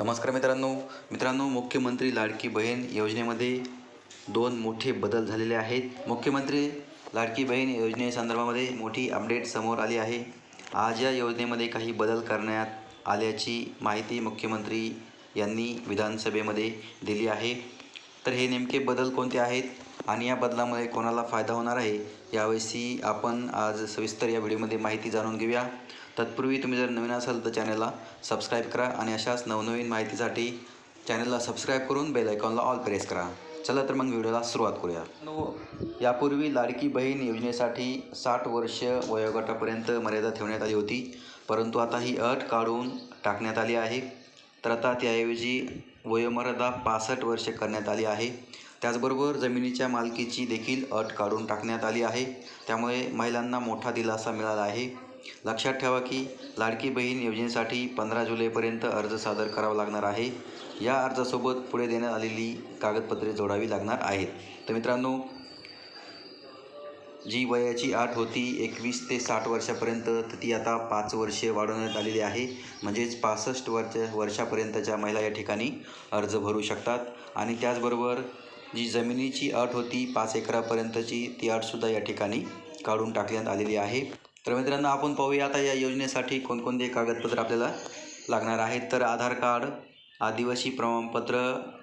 नमस्कार मित्रांनो. मित्रांनो मुख्यमंत्री लाडकी बहीण योजनेमध्ये दोन मोठे बदल झालेले आहेत. मुख्यमंत्री लाडकी बहीण योजनेसंदर्भामध्ये मोठी अपडेट समोर आली आहे. आज या योजनेमध्ये काही बदल करण्यात आल्याची माहिती मुख्यमंत्री यांनी विधानसभेमध्ये दिली आहे. तर हे नेमके बदल कोणते आहेत? आणि या बदलामुळे कोणाला फायदा होणार आहे याविषयी आपण आज सविस्तर या व्हिडिओमध्ये माहिती जाणून घेऊया. तत्पूर्वी तुम्ही जर नवीन असाल तर चॅनलला सबस्क्राईब करा आणि अशाच नवनवीन माहितीसाठी चॅनलला सबस्क्राईब करून बेल आयकॉनला ऑल प्रेस करा. चला तर मग व्हिडिओला सुरुवात करूया. नो यापूर्वी लाडकी बहीण योजनेसाठी साठ वर्ष वयोगटापर्यंत मर्यादा ठेवण्यात आली होती परंतु आता ही अट काढून टाकण्यात आली आहे. तर आता त्याऐवजी वयोमर्यादा पासष्ट वर्षे करण्यात आली आहे. त्याचबरोबर जमिनीच्या मालकीची देखील अट काढून टाकण्यात आली आहे. त्यामुळे महिलांना मोठा दिलासा मिळाला आहे. लक्षात ठेवा की लाडकी बहीण योजनेसाठी पंधरा जुलैपर्यंत अर्ज सादर करावा लागणार आहे. या अर्जासोबत पुढे देण्यात आलेली कागदपत्रे जोडावी लागणार आहेत. तर मित्रांनो जी वयाची आठ होती एकवीस ते साठ वर्षापर्यंत तर ती आता पाच वर्षे वाढवण्यात आलेली आहे. म्हणजेच पासष्ट वर्ष वर्षापर्यंतच्या महिला या ठिकाणी अर्ज भरू शकतात. आणि त्याचबरोबर जी जमिनीची अट होती पाच एकरापर्यंतची ती अटसुद्धा या ठिकाणी काढून टाकण्यात आलेली आहे. तर मित्रांनो आपण पाहूया आता या योजनेसाठी कोणकोणते कागदपत्र आपल्याला लागणार आहेत. तर आधार कार्ड आदिवासी प्रमाणपत्र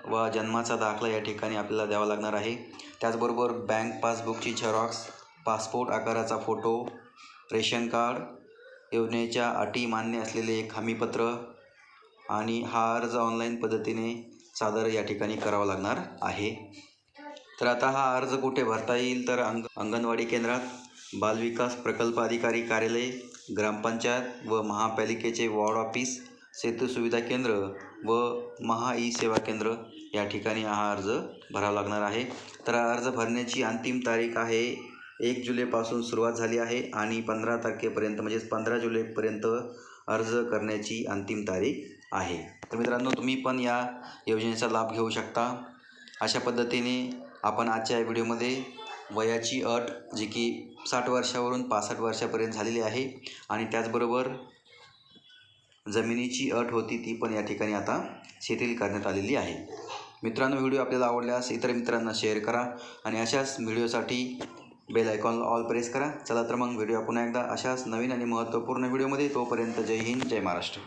व जन्माचा दाखला या ठिकाणी आपल्याला द्यावा लागणार आहे. त्याचबरोबर बँक पासबुकची झेरॉक्स पासपोर्ट आकाराचा फोटो रेशन कार्ड योजनेच्या अटी मान्य असलेले एक हमीपत्र आणि हा अर्ज ऑनलाईन पद्धतीने सादर या ठिकाणी करावा लागणार आहे. तर आता हा अर्ज कुठे भरता येईल? तर अंग अंगणवाडी केंद्रात बालविकास प्रकल्प अधिकारी कार्यालय ग्रामपंचायत व महापालिकेचे वॉर्ड ऑफिस सेतू सुविधा केंद्र व महा ई सेवा केंद्र या ठिकाणी हा अर्ज भरावा लागणार आहे. तर अर्ज भरण्याची अंतिम तारीख आहे एक जुलैपासून सुरुवात झाली आहे आणि पंधरा तारखेपर्यंत म्हणजेच पंधरा जुलैपर्यंत अर्ज करण्याची अंतिम तारीख आहे. तर मित्रांनो तुम्ही पण या योजनेचा लाभ घेऊ शकता. अशा पद्धतीने आपण आजच्या या व्हिडिओमध्ये वयाची अट जी की साठ वर्षावरून पासष्ट वर्षापर्यंत झालेली आहे आणि त्याचबरोबर जमिनीची अट होती ती पण या ठिकाणी आता शिथिल करण्यात आलेली आहे. मित्रांनो व्हिडिओ आपल्याला आवडल्यास इतर मित्रांना शेअर करा आणि अशाच व्हिडिओसाठी बेल आयकॉनला ऑल प्रेस करा. चला तर मग व्हिडिओ पुन्हा एकदा अशाच नवीन आणि महत्त्वपूर्ण व्हिडिओमध्ये तोपर्यंत जय हिंद जय महाराष्ट्र.